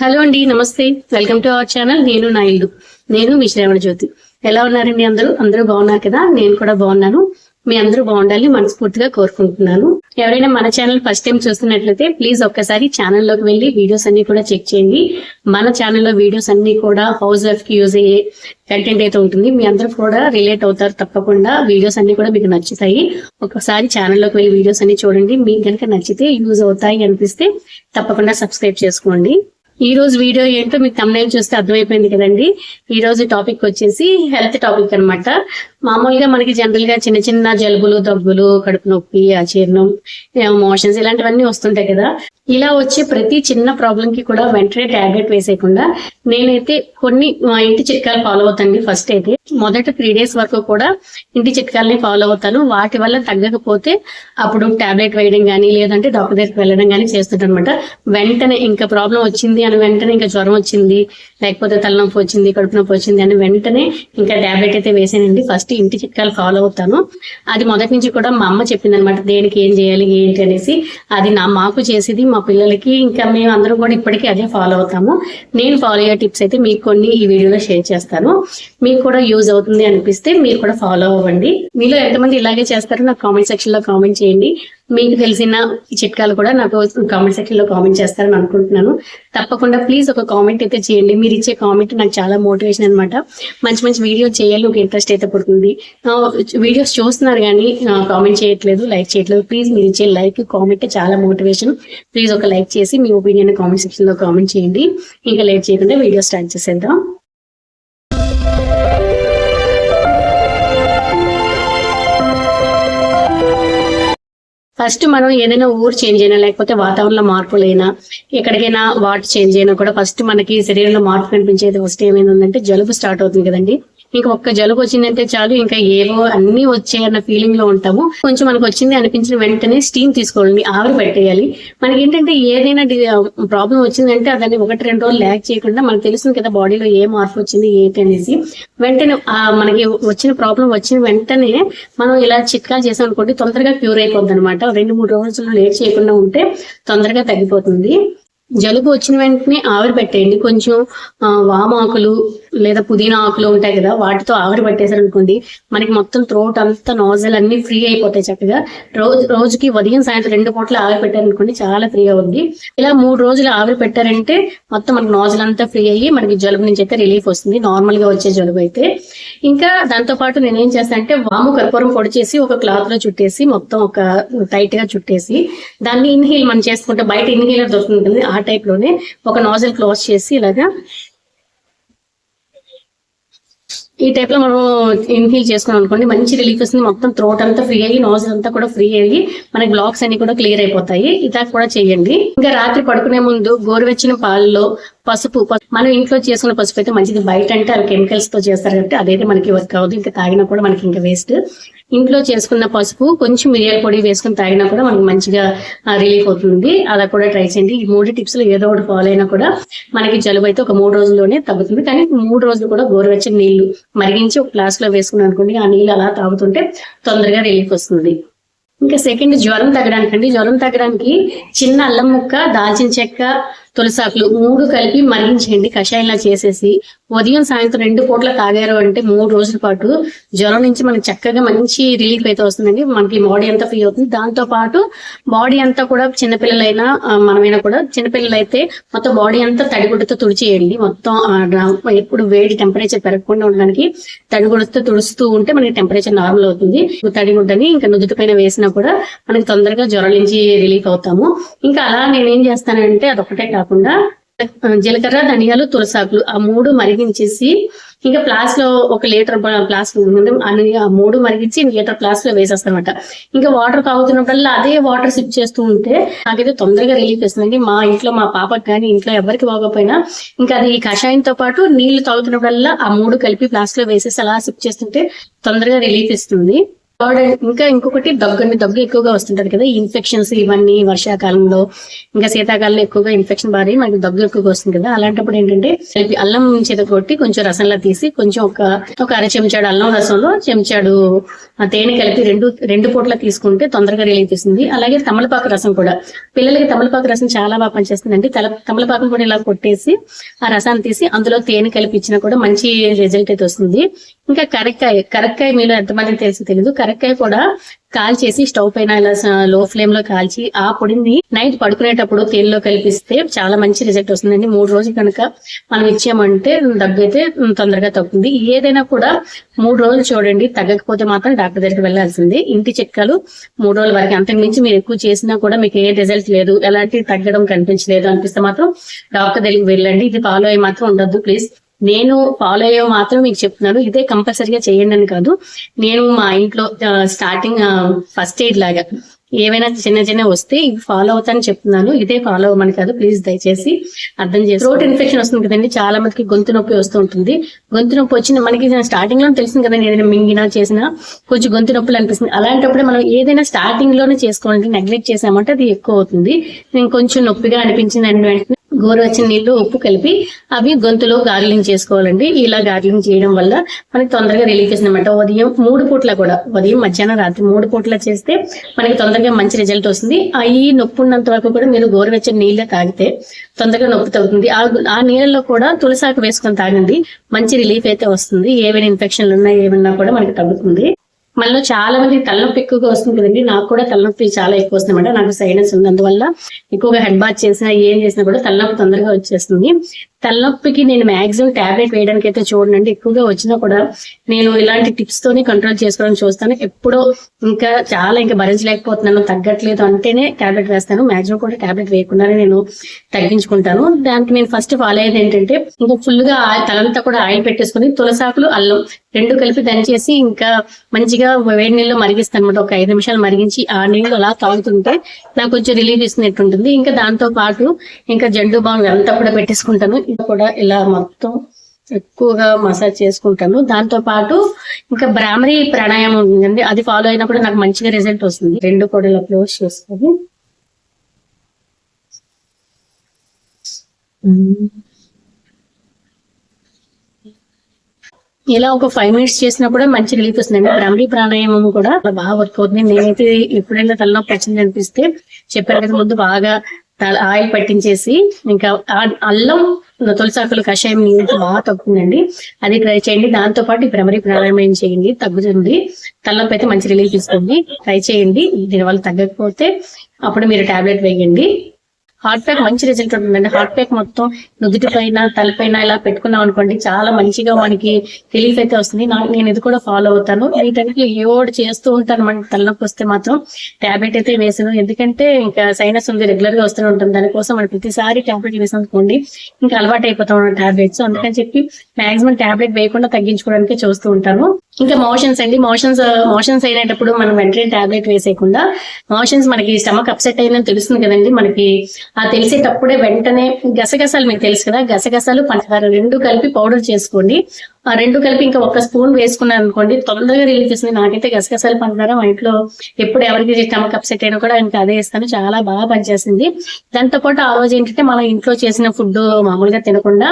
Hello అండి నమస్తే. Welcome to our channel. నేను నా ఇల్లు. నేను మీ శ్రావణ జ్యోతి. ఎలా ఉన్నారండి అందరూ? అందరూ బాగున్నారు కదా? నేను కూడా బాగున్నాను. మీ అందరూ బాగుండాలి మనస్ఫూర్తిగా కోరుకుంటున్నాను. ఎవరైనా మన ఛానల్ ఫస్ట్ టైం చూస్తున్నట్లయితే ప్లీజ్ ఒక్కసారి ఛానల్లోకి వెళ్ళి వీడియోస్ అన్ని కూడా చెక్ చేయండి. మన ఛానల్లో వీడియోస్ అన్ని కూడా హౌస్ వైఫ్కి యూజ్ అయ్యే కంటెంట్ అయితే ఉంటుంది. మీ అందరూ కూడా రిలేట్ అవుతారు తప్పకుండా. వీడియోస్ అన్ని కూడా మీకు నచ్చుతాయి. ఒకసారి ఛానల్లోకి వెళ్ళి వీడియోస్ అన్ని చూడండి. మీకు కనుక నచ్చితే యూజ్ అవుతాయి అనిపిస్తే తప్పకుండా సబ్స్క్రైబ్ చేసుకోండి. ఈ రోజు వీడియో ఏంటో మీకు తమిళ చూస్తే అర్థమైపోయింది కదండి. ఈ రోజు టాపిక్ వచ్చేసి హెల్త్ టాపిక్ అన్నమాట. మామూలుగా మనకి జనరల్గా చిన్న చిన్న జలుబులు దగ్గులు కడుపు నొప్పి అజీర్ణం మోషన్స్ ఇలాంటివన్నీ వస్తుంటాయి కదా. ఇలా వచ్చే ప్రతి చిన్న ప్రాబ్లం కి కూడా వెంటనే టాబ్లెట్ వేసేయకుండా నేనైతే కొన్ని మా ఇంటి చిట్కాలు ఫాలో అవుతాను ఫస్ట్ అయితే. మొదట త్రీ డేస్ వరకు కూడా ఇంటి చిట్కాలని ఫాలో అవుతాను. వాటి వల్ల తగ్గకపోతే అప్పుడు టాబ్లెట్ వేయడం కానీ లేదంటే డాక్టర్ దగ్గరికి వెళ్ళడం కానీ చేస్తుంటాను అనమాట వెంటనే ఇంకా ప్రాబ్లం వచ్చింది అని వెంటనే ఇంకా జ్వరం వచ్చింది లేకపోతే తలనొప్పి వచ్చింది కడుపు నొప్పి వచ్చింది అని వెంటనే ఇంకా టాబ్లెట్ అయితే వేసానండి. ఫస్ట్ ఇంటి చిట్కాలు ఫాలో అవుతాను. అది మొదటి నుంచి కూడా మా అమ్మ చెప్పింది అనమాట దేనికి ఏం చేయాలి ఏంటి అనేసి. అది నా మాకు చేసేది మా మా పిల్లలకి ఇంకా మేము అందరం కూడా ఇప్పటికీ అదే ఫాలో అవుతాము. నేను ఫాలో అయ్యే టిప్స్ అయితే మీకు కొన్ని ఈ వీడియోలో షేర్ చేస్తాను. మీకు కూడా యూజ్ అవుతుంది అనిపిస్తే మీరు కూడా ఫాలో అవ్వండి. మీలో ఎంతమంది ఇలాగే చేస్తారో నాకు కామెంట్ సెక్షన్లో కామెంట్ చేయండి. మీకు తెలిసిన చిట్కాలు కూడా నాకు కామెంట్ సెక్షన్లో కామెంట్ చేస్తారని అనుకుంటున్నాను. తప్పకుండా ప్లీజ్ ఒక కామెంట్ అయితే చేయండి. మీరు ఇచ్చే కామెంట్ నాకు చాలా మోటివేషన్ అన్నమాట. మంచి మంచి వీడియో చేయాలి. ఒక ఇంట్రెస్ట్ అయితే పడుతుంది. వీడియోస్ చూస్తున్నారు కానీ కామెంట్ చేయట్లేదు లైక్ చేయట్లేదు. ప్లీజ్ మీరు ఇచ్చే లైక్ కామెంట్ చాలా మోటివేషన్ ప్లీజ్ ఒక లైక్ చేసి మీ ఒపీనియన్ కామెంట్ సెక్షన్లో కామెంట్ చేయండి. ఇంకా లేట్ చేయకుండా వీడియో స్టార్ట్ చేసేద్దాం. ఫస్ట్ మనం ఏదైనా ఊరు చేంజ్ అయినా లేకపోతే వాతావరణంలో మార్పులైనా ఎక్కడికైనా వాటర్ చేంజ్ అయినా కూడా ఫస్ట్ మనకి శరీరంలో మార్పు కనిపించేది ఫస్ట్ ఏమైందంటే జలుబు స్టార్ట్ అవుతుంది కదండి. ఇంకా ఒక్క జలుబు వచ్చిందంటే చాలు ఇంకా ఏవో అన్ని వచ్చాయన్న ఫీలింగ్లో ఉంటాము. కొంచెం మనకు వచ్చింది అనిపించిన వెంటనే స్టీమ్ తీసుకోవాలి ఆవిరి పెట్టేయాలి. మనకి ఏంటంటే ఏదైనా ప్రాబ్లం వచ్చిందంటే దాన్ని ఒకటి రెండు రోజులు ల్యాక్ చేయకుండా మనకు తెలుస్తుంది కదా బాడీలో ఏ మార్పు వచ్చింది ఏంటి అనేసి. వెంటనే మనకి వచ్చిన ప్రాబ్లం వచ్చిన వెంటనే మనం ఇలా చిట్కాలు చేసాం అనుకోండి తొందరగా క్యూర్ అయిపోద్ది అనమాట రెండు మూడు రోజులు లేట్ చేయకుండా ఉంటే తొందరగా తగ్గిపోతుంది. జలుబు వచ్చిన వెంటనే ఆవిరి పెట్టేయండి. కొంచెం వామాకులు లేదా పుదీనా ఆకులు ఉంటాయి కదా వాటితో ఆవిరి పెట్టేశారనుకోండి మనకి మొత్తం త్రోట్ అంతా నోజల్ అన్ని ఫ్రీ అయిపోతాయి చక్కగా. రోజు రోజుకి ఉదయం సాయంత్రం రెండు పూటలు ఆవిరి పెట్టారనుకోండి చాలా ఫ్రీ అవుద్ది ఇలా మూడు రోజులు ఆవిరి పెట్టారంటే మొత్తం మనకి నోజల్ అంతా ఫ్రీ అయ్యి మనకి జలుబు నుంచి అయితే రిలీఫ్ వస్తుంది. నార్మల్గా వచ్చే జలుబు అయితే. ఇంకా దాంతో పాటు నేను ఏం చేస్తాను అంటే వాము కర్పూరం పొడి చేసి ఒక క్లాత్లో చుట్టేసి మొత్తం ఒక టైట్గా చుట్టేసి దాన్ని ఇన్హీల్ మనం చేసుకుంటే బయట ఇన్హీలర్ దొరుకుతుంది టైప్లోనే ఒక నాజిల్ క్లోజ్ చేసి ఇలాగా ఈ టైప్లో మనం ఇన్హీల్ చేసుకున్నాం అనుకోండి మంచి రిలీఫ్ వస్తుంది. మొత్తం థ్రోట్ అంతా ఫ్రీ అయ్యి నోజల్ అంతా కూడా ఫ్రీ అయ్యి మనకి బ్లాక్స్ అన్ని కూడా క్లియర్ అయిపోతాయి. ఇలా కూడా చేయండి. ఇంకా రాత్రి పడుకునే ముందు గోరువెచ్చిన పాలలో పసుపు మనం ఇంట్లో చేసుకున్న పసుపు అయితే మంచిది. బయట అంటే అవి కెమికల్స్తో చేస్తారు కాబట్టి అదైతే మనకి వర్క్ అవ్వదు. ఇంకా తాగినా కూడా మనకి ఇంకా వేస్ట్ ఇంట్లో చేసుకున్న పసుపు కొంచెం మిరియాల పొడి వేసుకుని తాగినా కూడా మనకి మంచిగా రిలీఫ్ అవుతుంది. అలా కూడా ట్రై చేయండి. ఈ మూడు టిప్స్లో ఏదో ఒకటి ఫాలో అయినా కూడా మనకి జలుబు అయితే ఒక మూడు రోజుల్లోనే తగ్గుతుంది. కానీ మూడు రోజులు కూడా గోరువెచ్చని నీళ్ళు మరిగించి ఒక గ్లాస్లో వేసుకున్నాం అనుకోండి ఆ నీళ్ళు అలా తాగుతుంటే తొందరగా రిలీఫ్ వస్తుంది. ఇంకా సెకండ్ జ్వరం తగ్గడానికి అండి జ్వరం తగ్గడానికి చిన్న అల్లం ముక్క దాల్చిన చెక్క తులసాకులు మూడు కలిపి మరిగించండి కషాయంలా చేసేసి ఉదయం సాయంత్రం రెండు పూట్ల తాగారు అంటే మూడు రోజుల పాటు జ్వరం నుంచి మనకి చక్కగా మంచి రిలీఫ్ అయితే వస్తుందండి. మనకి బాడీ అంతా ఫ్రీ అవుతుంది. దాంతో పాటు బాడీ అంతా కూడా చిన్నపిల్లలైనా మనమైనా కూడా చిన్నపిల్లలైతే అయితే మొత్తం బాడీ అంతా తడిగుడ్డతో తుడిచేయండి. మొత్తం ఆ, డ్రా- ఎప్పుడు వేడి టెంపరేచర్ పెరగకుండా ఉండడానికి తడిగుడ్డతో తుడుస్తూ ఉంటే మనకి టెంపరేచర్ నార్మల్ అవుతుంది. తడిగుడ్డని ఇంకా నుదుటి పైన వేసినా కూడా మనకి తొందరగా జ్వరం నుంచి రిలీఫ్ అవుతాము. ఇంకా అలా నేనేం చేస్తానంటే అదొకటే కాకుండా కాకుండా జీలకర్ర ధనియాలు తులసాకులు ఆ మూడు మరిగించేసి ఇంకా ప్లాస్లో ఒక లీటర్ ప్లాస్ ఆ మూడు మరిగించి లీటర్ ప్లాస్లో వేసేస్తానమాట ఇంకా వాటర్ తాగుతున్నప్పుడల్లా అదే వాటర్ సిప్ చేస్తూ ఉంటే నాకైతే తొందరగా రిలీఫ్ ఇస్తుంది మా ఇంట్లో మా పాపకి కానీ ఇంట్లో ఎవరికి బాగోపోయినా ఇంకా అది ఈ కషాయంతో పాటు నీళ్ళు తాగుతున్నప్పుడల్లా ఆ మూడు కలిపి ప్లాస్లో వేసేసి అలా సిప్ చేస్తుంటే తొందరగా రిలీఫ్ ఇస్తుంది. థర్డ్ ఇంకా ఇంకొకటి దగ్గు దగ్గు ఎక్కువగా వస్తుంటది కదా ఇన్ఫెక్షన్స్ ఇవన్నీ వర్షాకాలంలో ఇంకా శీతాకాలంలో ఎక్కువగా ఇన్ఫెక్షన్ బారి మనకి దగ్గు ఎక్కువగా వస్తుంది కదా అలాంటప్పుడు ఏంటంటే అల్లం చేత కొట్టి కొంచెం రసంలా తీసి కొంచెం ఒక ఒక అర చెంచాడు అల్లం రసంలో చెంచాడు ఆ తేనె కలిపి రెండు రెండు పూట్ల తీసుకుంటే తొందరగా రిలీఫ్ ఇస్తుంది అలాగే తమలపాకు రసం కూడా. పిల్లలకి తమలపాకు రసం చాలా బాగా పనిచేస్తుందండి. తల తమలపాకును కూడా ఇలా కొట్టేసి ఆ రసాన్ని తీసి అందులో తేనె కలిపి ఇచ్చినా కూడా మంచి రిజల్ట్ అయితే వస్తుంది. ఇంకా కరక్కాయ కరక్కాయ మీలో ఎంతమందికి తెలిసి తెలియదు కరక్కాయ కూడా కాల్చేసి స్టవ్ పైన ఇలా లో ఫ్లేమ్లో కాల్చి ఆ పొడిని నైట్ పడుకునేటప్పుడు తేలిలో కలిపిస్తే చాలా మంచి రిజల్ట్ వస్తుందండి. మూడు రోజులు కనుక మనం ఇచ్చామంటే దగ్గు అయితే తొందరగా తగ్గుతుంది. ఏదైనా కూడా మూడు రోజులు చూడండి తగ్గకపోతే మాత్రం డాక్టర్ దగ్గరికి వెళ్ళాల్సిందే ఇంటి చిట్కాలు మూడు రోజుల వరకు అంతకు మించి మీరు ఎక్కువ చేసినా కూడా మీకు ఏ రిజల్ట్ లేదు. ఎలాంటి తగ్గడం కనిపించలేదు అనిపిస్తే మాత్రం డాక్టర్ దగ్గరికి వెళ్ళండి. ఇది ఫాలో అయ్యి మాత్రం ఉండొద్దు ప్లీజ్. నేను ఫాలో అయ్యే మాత్రం మీకు చెప్తున్నాను. ఇదే కంపల్సరీగా చేయండి అని కాదు. నేను మా ఇంట్లో స్టార్టింగ్ ఫస్ట్ ఎయిడ్ లాగా ఏవైనా చిన్న చిన్న వస్తే ఇవి ఫాలో అవుతాను చెప్తున్నాను. ఇదే ఫాలో అవ్వమని కాదు. ప్లీజ్ దయచేసి అర్థం చేసి థ్రోట్ ఇన్ఫెక్షన్ వస్తుంది కదండి. చాలా మందికి గొంతు నొప్పి వస్తూ ఉంటుంది. గొంతు నొప్పి వచ్చిన మనకి స్టార్టింగ్లో తెలిసింది కదండి. ఏదైనా మింగినా చేసినా కొంచెం గొంతు నొప్పులు అనిపిస్తుంది. అలాంటప్పుడు మనం ఏదైనా స్టార్టింగ్లోనే చేసుకోవాలంటే నెగ్లెక్ట్ చేసామంటే అది ఎక్కువ అవుతుంది. నేను కొంచెం నొప్పిగా అనిపించింది అని వెంటనే. గోరువెచ్చని నీళ్ళు ఉప్పు కలిపి అవి గొంతులో గార్లింగ్ చేసుకోవాలండి. ఇలా గార్లింగ్ చేయడం వల్ల మనకి తొందరగా రిలీఫ్ ఇస్తుంది అనమాట ఉదయం మూడు పూట్ల కూడా ఉదయం మధ్యాహ్నం రాత్రి మూడు పూట్ల చేస్తే మనకి తొందరగా మంచి రిజల్ట్ వస్తుంది. ఆ ఈ నొప్పి ఉన్నంత వరకు కూడా మీరు గోరువెచ్చని నీళ్ళే తాగితే తొందరగా నొప్పి తగ్గుతుంది. ఆ ఆ నీళ్ళలో కూడా తులసాకు వేసుకొని తాగండి. మంచి రిలీఫ్ అయితే వస్తుంది. ఏవైనా ఇన్ఫెక్షన్లు ఉన్నా ఏమన్నా కూడా మనకి తగ్గుతుంది. మనలో చాలా మంది తలనొప్పి ఎక్కువగా వస్తుంది కదండి. నాకు కూడా తలనొప్పి చాలా ఎక్కువ వస్తుంది అనమాట నాకు సైనస్ ఉంది అందువల్ల ఎక్కువగా హెడ్ బాత్ చేసినా ఏం చేసినా కూడా తలనొప్పి తొందరగా వచ్చేస్తుంది. తలనొప్పికి నేను మాక్సిమం టాబ్లెట్ వేయడానికి అయితే చూడండి ఎక్కువగా వచ్చినా కూడా నేను ఇలాంటి టిప్స్ తోనే కంట్రోల్ చేసుకోవడానికి చూస్తాను. ఎప్పుడో ఇంకా చాలా ఇంకా భరించలేకపోతున్నాను తగ్గట్లేదు అంటేనే టాబ్లెట్ వేస్తాను. మాక్సిమం కూడా టాబ్లెట్ వేయకుండానే నేను తగ్గించుకుంటాను. దానికి నేను ఫస్ట్ ఫాలో అయ్యేది ఏంటంటే ఇంకా ఫుల్గా తలంతా కూడా ఆయిల్ పెట్టేసుకుని తులసాకులు అల్లం రెండు కలిపి దంచేసి ఇంకా మంచిగా వేడి నీళ్ళు మరిగిస్తాను అనమాట ఒక ఐదు నిమిషాలు మరిగించి ఆ నీళ్ళు అలా తాగుతుంటే నాకు కొంచెం రిలీఫ్ ఇస్తున్నట్టు ఉంటుంది. ఇంకా దాంతో పాటు ఇంకా జండు బామ్ అంతా కూడా పెట్టేసుకుంటాను. కూడా ఇలా మొత్తం ఎక్కువగా మసాజ్ చేసుకుంటాను. దాంతో పాటు ఇంకా బ్రాహ్మరీ ప్రాణాయామం ఉంటుందండి అది ఫాలో అయినప్పుడు నాకు మంచిగా రిజల్ట్ వస్తుంది. రెండు కూడా ఇలా క్లోజ్ చేసుకొని ఇలా ఒక ఫైవ్ మినిట్స్ చేసినా కూడా మంచి రిలీఫ్ వస్తుందండి. భ్రమరి ప్రాణాయామం కూడా బాగా వర్క్ అవుతుంది. నేనైతే ఎప్పుడైనా తలనొప్పి వచ్చింది అనిపిస్తే చెప్పాను కదా ముందు బాగా ఆయిల్ పట్టించేసి ఇంకా అల్లం అల్లం తులసాకులు కషాయం నీళ్ళు బాగా తగ్గుతుందండి. అది ట్రై చేయండి. దాంతో పాటు భ్రమరి ప్రాణాయామం చేయండి. తగ్గుతుంది. తలనొప్పి అయితే మంచి రిలీఫ్ ఇస్తుంది. ట్రై చేయండి. దీనివల్ల తగ్గకపోతే అప్పుడు మీరు టాబ్లెట్ వేయండి. హార్ట్ ప్యాక్ మంచి రిజల్ట్ ఉంటుందండి. హార్ట్ ప్యాక్ మొత్తం నుదుటి పైన తలపైన ఇలా పెట్టుకున్నాం అనుకోండి చాలా మంచిగా మనకి రిలీఫ్ అయితే వస్తుంది. నాకు నేను ఇది కూడా ఫాలో అవుతాను. వీటన్నిటి ఏవో చేస్తూ ఉంటాను మనకి తలనొప్పి వస్తే మాత్రం టాబ్లెట్ అయితే వేసాను. ఎందుకంటే ఇంకా సైనస్ ఉంది రెగ్యులర్గా వస్తూనే ఉంటుంది. దానికోసం మనం ప్రతిసారి టాబ్లెట్ వేసాం అనుకోండి ఇంకా అలవాటు అయిపోతాం ట్యాబ్లెట్స్ అందుకని చెప్పి మాక్సిమం టాబ్లెట్ వేయకుండా తగ్గించుకోవడానికి చూస్తూ ఉంటాను. ఇంకా మోషన్స్ అండి. మోషన్స్ మోషన్స్ అయినప్పుడు మనం వెంటనే టాబ్లెట్ వేసేయకుండా మోషన్స్ మనకి స్టమక్ అప్సెట్ అయిన తెలుస్తుంది కదండి. మనకి ఆ తెలిసేటప్పుడే వెంటనే గసగసాలు మీకు తెలుసు కదా గసగసాలు పంచదార రెండు కలిపి పౌడర్ చేసుకోండి. రెండు కలిపి ఇంకా ఒక స్పూన్ వేసుకున్నాను అనుకోండి తొందరగా రిలీఫ్ ఇస్తుంది నాకైతే గసగసాలు పంచదార మా ఇంట్లో ఎప్పుడు ఎవరికి స్టమక్ అప్సెట్ అయినా కూడా ఇంకా అదే ఇస్తాను చాలా బాగా పనిచేసింది దాంతో పాటు ఆ రోజు ఏంటంటే మనం ఇంట్లో చేసిన ఫుడ్ మామూలుగా తినకుండా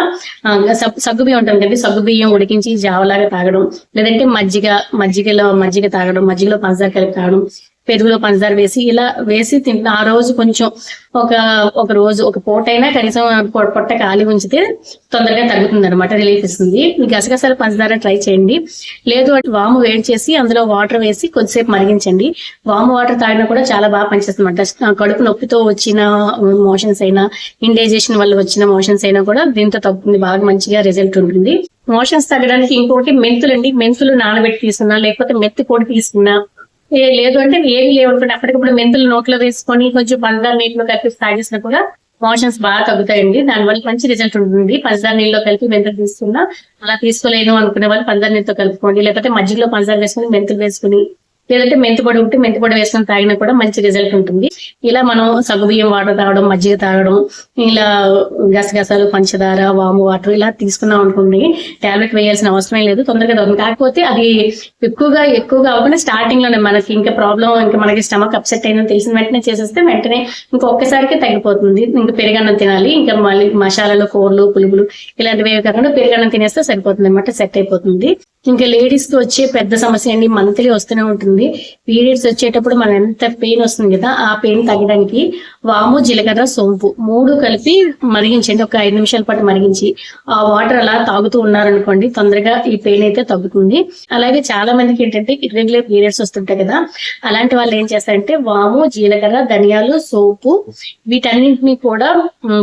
సగ్గు బియ్యం ఉంటుంది కదండి సగ్గు బియ్యం ఉడికించి జావలాగా తాగడం లేదంటే మజ్జిగ మజ్జిగలో మజ్జిగ తాగడం మజ్జిగలో పంచదార కలిపి తాగడం పెరుగులో పంచదార వేసి ఇలా వేసి తింటున్న ఆ రోజు కొంచెం ఒక ఒక రోజు ఒక పూట అయినా కనీసం పొట్ట ఖాళీ ఉంచితే తొందరగా తగ్గుతుంది అనమాట రిలీఫ్ ఇస్తుంది. గసగసాలు గసగసాల పంచదార ట్రై చేయండి. లేదు అంటే వాము వేడి చేసి అందులో వాటర్ వేసి కొద్దిసేపు మరిగించండి. వాము వాటర్ తాగినా కూడా చాలా బాగా పనిచేస్తుంది అనమాట కడుపు నొప్పితో వచ్చిన మోషన్స్ అయినా ఇండైజేషన్ వల్ల వచ్చిన మోషన్స్ అయినా కూడా దీంతో తగ్గుతుంది బాగా మంచిగా రిజల్ట్ ఉంటుంది. మోషన్స్ తగ్గడానికి ఇంకొకటి మెంతులు అండి మెంతులు నానబెట్టి తీసుకున్నా లేకపోతే మెత్తి పొడి తీసుకున్నా లేదు అంటే ఏమి లేవనుకుంటే అప్పటికప్పుడు మెంతులు నోట్లో వేసుకొని కొంచెం పంచదార నీటిలో కలిపి తాగేసినా కూడా మోషన్స్ బాగా తగ్గుతాయండి. దానివల్ల మంచి రిజల్ట్ ఉంటుంది. పంచదార నీళ్ళలో కలిపి మెంతులు తీసుకున్నా అలా తీసుకోలేను అనుకునే వాళ్ళు పంచదార నీళ్ళతో కలుపుకోండి. లేకపోతే మజ్జిగలో పంచదార వేసుకుని మెంతులు వేసుకుని లేదంటే మెంతి పొడి ఉంటే మెంతి పొడి వేసుకొని తాగినా కూడా మంచి రిజల్ట్ ఉంటుంది. ఇలా మనం సగుబియ్యం వాటర్ తాగడం మజ్జిగ తాగడం ఇలా గసగసాలు పంచదార వాము వాటర్ ఇలా తీసుకున్నాం అనుకోండి టాబ్లెట్ వేయాల్సిన అవసరం లేదు. తొందరగా దొరకదు. కాకపోతే అది ఎక్కువగా ఎక్కువగా అవ్వకుండా స్టార్టింగ్లోనే మనకి ఇంకా ప్రాబ్లం ఇంకా మనకి స్టమక్ అప్సెట్ అయిందని తెలిసిన వెంటనే చేసేస్తే వెంటనే ఇంకా ఒక్కసారికి తగ్గిపోతుంది. ఇంకా పెరుగన్నం తినాలి. ఇంకా మళ్ళీ మసాలాలు కూరలు పులుపులు ఇలాంటివి కాకుండా పెరుగన్నం తినేస్తే సరిపోతుంది అనమాట సెట్ అయిపోతుంది. ఇంకా లేడీస్కి వచ్చే పెద్ద సమస్య అండి మంత్లీ వస్తూనే ఉంటుంది. పీరియడ్స్ వచ్చేటప్పుడు మనం ఎంత పెయిన్ వస్తుంది కదా ఆ పెయిన్ తగ్గడానికి వాము జీలకర్ర సోంపు మూడు కలిపి మరిగించండి. ఒక ఐదు నిమిషాల పాటు మరిగించి ఆ వాటర్ అలా తాగుతూ ఉన్నారనుకోండి తొందరగా ఈ పెయిన్ అయితే తగ్గుతుంది. అలాగే చాలా మందికి ఏంటంటే ఇర్రెగ్యులర్ పీరియడ్స్ వస్తుంటాయి కదా అలాంటి వాళ్ళు ఏం చేస్తారంటే వాము జీలకర్ర ధనియాలు సోపు వీటన్నింటినీ కూడా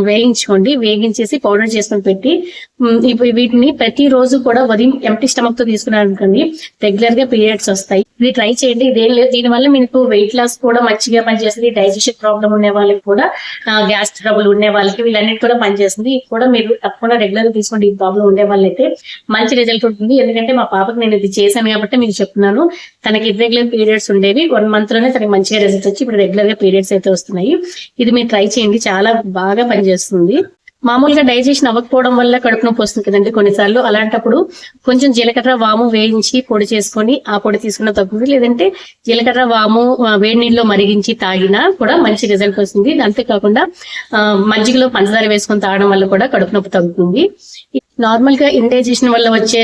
వేయించుకోండి. వేగించేసి పౌడర్ చేసుకొని పెట్టి వీటిని ప్రతి రోజు కూడా ఉదయం ఎంటీ స్టమక్తో తీసుకున్నారు అనుకోండి రెగ్యులర్గా పీరియడ్స్ వస్తాయి. ఇది ట్రై చేయండి. ఇదేం లేదు. దీని వల్ల మీకు వెయిట్ లాస్ కూడా మంచిగా పనిచేస్తుంది. డైజెషన్ ప్రాబ్లం ఉండే వాళ్ళకి కూడా గ్యాస్ ట్రబుల్ ఉండే వాళ్ళకి వీళ్ళన్నిటి కూడా పనిచేస్తుంది. ఇది కూడా మీరు తప్పకుండా రెగ్యులర్ తీసుకోండి. ఈ ప్రాబ్లం ఉండే వాళ్ళైతే మంచి రిజల్ట్ ఉంటుంది. ఎందుకంటే మా పాపకి నేను ఇది చేశాను కాబట్టి మీకు చెప్తున్నాను. తనకి ఇర్రెగ్యులర్ పీరియడ్స్ ఉండేవి. వన్ మంత్లోనే తనకి మంచిగా రిజల్ట్ వచ్చి ఇప్పుడు రెగ్యులర్గా పీరియడ్స్ అయితే వస్తున్నాయి. ఇది మీరు ట్రై చేయండి. చాలా బాగా పనిచేస్తుంది. మామూలుగా డైజెషన్ అవ్వకపోవడం వల్ల కడుపు నొప్పి వస్తుంది కదండి కొన్నిసార్లు. అలాంటప్పుడు కొంచెం జీలకర్ర వాము వేయించి పొడి చేసుకొని ఆ పొడి తీసుకున్న తగ్గుతుంది లేదంటే జీలకర్ర వాము వేడి నీళ్ళలో మరిగించి తాగినా కూడా మంచి రిజల్ట్ వస్తుంది. అంతేకాకుండా మజ్జిగలో పంచదార వేసుకొని తాగడం వల్ల కూడా కడుపు నొప్పి తగ్గుతుంది. నార్మల్గా ఇండైజెషన్ వల్ల వచ్చే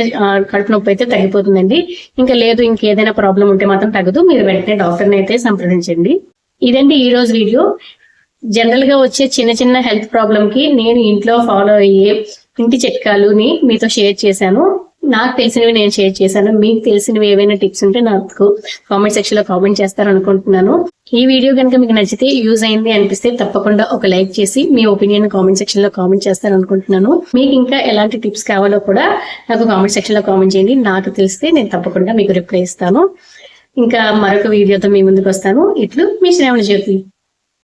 కడుపు నొప్పి అయితే తగ్గిపోతుందండి. ఇంకా లేదు ఇంకేదైనా ప్రాబ్లం ఉంటే మాత్రం తగ్గదు. మీరు వెంటనే డాక్టర్ని అయితే సంప్రదించండి. ఇదండి ఈ రోజు వీడియో. జనరల్గా వచ్చే చిన్న చిన్న హెల్త్ ప్రాబ్లమ్కి నేను ఇంట్లో ఫాలో అయ్యే ఇంటి చిట్కాలుని మీతో షేర్ చేశాను. నాకు తెలిసినవి నేను షేర్ చేశాను. మీకు తెలిసినవి ఏవైనా టిప్స్ ఉంటే నాకు కామెంట్ సెక్షన్లో కామెంట్ చేస్తారు అనుకుంటున్నాను. ఈ వీడియో కనుక మీకు నచ్చితే యూజ్ అయింది అనిపిస్తే తప్పకుండా ఒక లైక్ చేసి మీ ఒపీనియన్ కామెంట్ సెక్షన్లో కామెంట్ చేస్తారు అనుకుంటున్నాను. మీకు ఇంకా ఎలాంటి టిప్స్ కావాలో కూడా నాకు కామెంట్ సెక్షన్లో కామెంట్ చేయండి. నాకు తెలిస్తే నేను తప్పకుండా మీకు రిప్లై ఇస్తాను. ఇంకా మరొక వీడియోతో మీ ముందుకు వస్తాను. ఇట్లు మీ శ్రావణ జ్యోతి